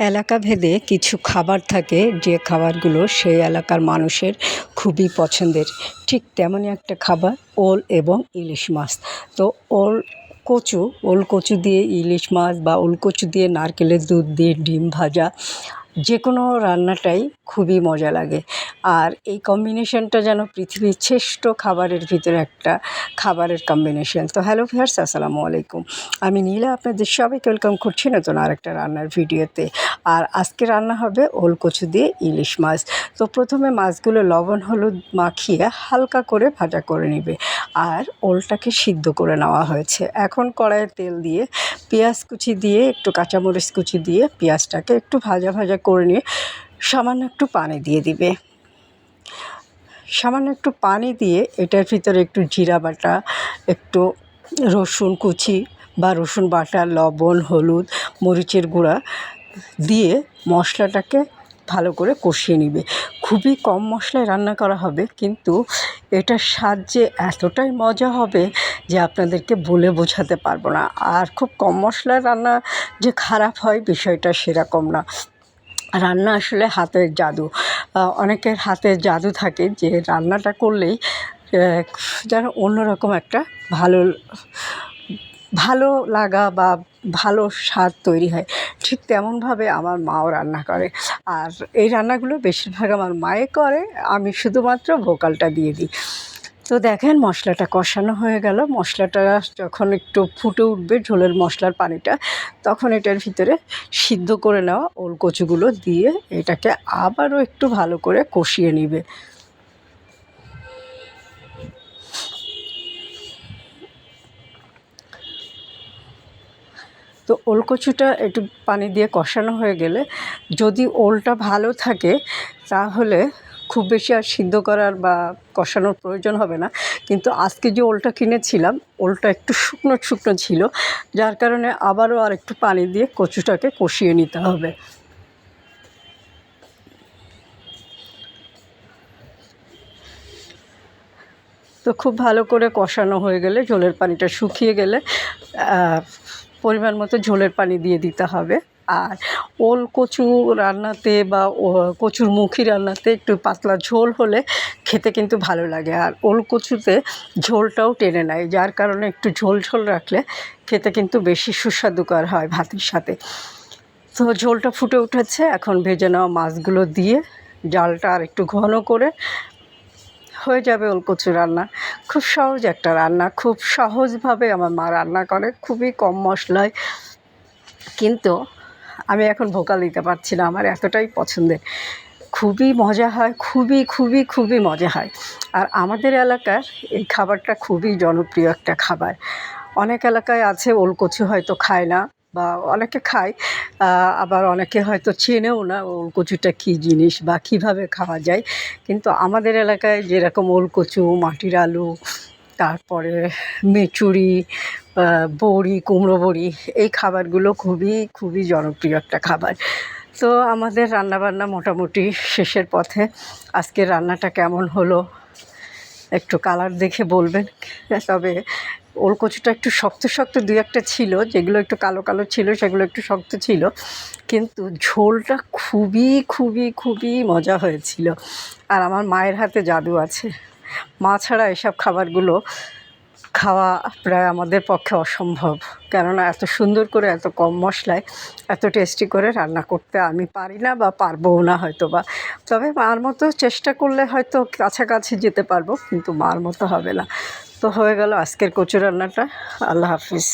এলাকা ভেদে কিছু খাবার থাকে, যে খাবারগুলো সেই এলাকার মানুষের খুবই পছন্দের। ঠিক তেমনই একটা খাবার ওল এবং ইলিশ মাছ। তো ওল কচু ওল কচু দিয়ে ইলিশ মাছ বা ওল কচু দিয়ে নারকেলের দুধ দিয়ে ডিম ভাজা যে কোনো রান্নাটাই খুবই মজা লাগে। আর এই কম্বিনেশনটা যেন পৃথিবীর শ্রেষ্ঠ খাবারের ভিতরে একটা খাবারের কম্বিনেশন তো হ্যালো ভিয়ার্স আসসালামু আলাইকুম। আমি নীলা, আপনাদের সবাইকে ওয়েলকাম করছি নতুন আর একটা রান্নার ভিডিওতে। আর আজকে রান্না হবে ওল কচু দিয়ে ইলিশ মাছ। তো প্রথমে মাছগুলো লবণ, হলুদ মাখিয়ে হালকা করে ভাজা করে নেবে। আর ওলটাকে সিদ্ধ করে নেওয়া হয়েছে। এখন কড়াইয়ে তেল দিয়ে, পেঁয়াজ কুচি দিয়ে, একটু কাঁচামরিচ কুচি দিয়ে পেঁয়াজটাকে একটু ভাজা ভাজা করে নিয়ে সামান্য একটু পানি দিয়ে দিবে। সামান্য একটু পানি দিয়ে এটার ভিতরে একটু জিরা বাটা, একটু রসুন কুচি বা রসুন বাটা, লবণ, হলুদ, মরিচের গুঁড়া দিয়ে মশলাটাকে ভালো করে কষিয়ে নিবে। খুবই কম মশলায় রান্না করা হবে, কিন্তু এটার স্বাদ যে এতটাই মজা হবে যে আপনাদেরকে বলে বোঝাতে পারব না। আর খুব কম মশলায় রান্না যে খারাপ হয় বিষয়টা সেরকম না। রান্না আসলে হাতের জাদু। অনেকের হাতের জাদু থাকে যে রান্নাটা করলেই যেন অন্যরকম একটা ভালো ভালো লাগা বা ভালো স্বাদ তৈরি হয়। ঠিক তেমনভাবে আমার মাও রান্না করে। আর এই রান্নাগুলো বেশিরভাগ আমার মায়ে করে। আমি শুধুমাত্র ভোকালটা দিয়ে দিই। তো দেখেন মশলাটা কষানো হয়ে গেল। মশলাটা যখন একটু ফুটে উঠবে ঝোলের মশলার পানিটা, তখন এটার ভিতরে সিদ্ধ করে নেওয়া ওল কচুগুলো দিয়ে এটাকে আবারও একটু ভালো করে কষিয়ে নিবে। তো ওল কচুটা একটু পানি দিয়ে কষানো হয়ে গেলে যদি ওলটা ভালো থাকে, তাহলে খুব বেশি আর সিদ্ধ করার বা কষানোর প্রয়োজন হবে না। কিন্তু আজকে যে ওলটা কিনেছিলাম, ওলটা একটু শুকনো শুকনো ছিল, যার কারণে আবারও আর একটু পানি দিয়ে কচুটাকে কষিয়ে নিতে হবে। তো খুব ভালো করে কষানো হয়ে গেলে ঝোলের পানিটা শুকিয়ে গেলে পরিমাণ মতো ঝোলের পানি দিয়ে দিতে হবে। আর ওল কচু রান্নাতে বা কচুর মুখি রান্নাতে একটু পাতলা ঝোল হলে খেতে কিন্তু ভালো লাগে। আর ওল কচুতে ঝোলটাও টেনে নেয়, যার কারণে একটু ঝোল ঝোল রাখলে খেতে কিন্তু বেশি সুস্বাদুকর হয় ভাতের সাথে। তো ঝোলটা ফুটে উঠেছে, এখন ভেজে নেওয়া মাছগুলো দিয়ে জালটা আর একটু ঘন করে হয়ে যাবে ওলকচু রান্না। খুব সহজ একটা রান্না, খুব সহজভাবে আমার মা রান্না করে, খুবই কম মশলায়। কিন্তু আমি এখন ভোকাল দিতে পারছি না, আমার এতটাই পছন্দের। খুবই মজা হয়, খুবই খুবই খুবই মজা হয়। আর আমাদের এলাকার এই খাবারটা খুবই জনপ্রিয় একটা খাবার। অনেক এলাকায় আছে, ওলকচু হয়তো খায় না বা অনেকে খায় আবার অনেকে হয়তো চেনেও না ওলকচুটা কী জিনিস বা কীভাবে খাওয়া যায়। কিন্তু আমাদের এলাকায় যেরকম ওলকচু, মাটির আলু তারপরে মেচুরি বড়ি, কুমড়ো বড়ি, এই খাবারগুলো খুবই খুবই জনপ্রিয় একটা খাবার। তো আমাদের রান্নাবান্না মোটামুটি শেষের পথে। আজকের রান্নাটা কেমন হলো? একটু কালার দেখে বলবেন। তবে ওল কচুটা একটু শক্ত শক্ত দু একটা ছিল, যেগুলো একটু কালো কালো ছিল, সেগুলো একটু শক্ত ছিল। কিন্তু ঝোলটা খুবই খুবই খুবই মজা হয়েছিল। আর আমার মায়ের হাতে জাদু আছে। মা ছাড়া এসব খাবারগুলো খাওয়া প্রায় আমাদের পক্ষে অসম্ভব। কেননা এত সুন্দর করে, এত কম মশলায়, এত টেস্টি করে রান্না করতে আমি পারি না বা পারবও না হয়তো বা তবে মার মতো চেষ্টা করলে হয়তো কাছাকাছি যেতে পারব, কিন্তু মার মতো হবে না। তো হয়ে গেল আজকের কচু রান্নাটা। আল্লাহ হাফিজ।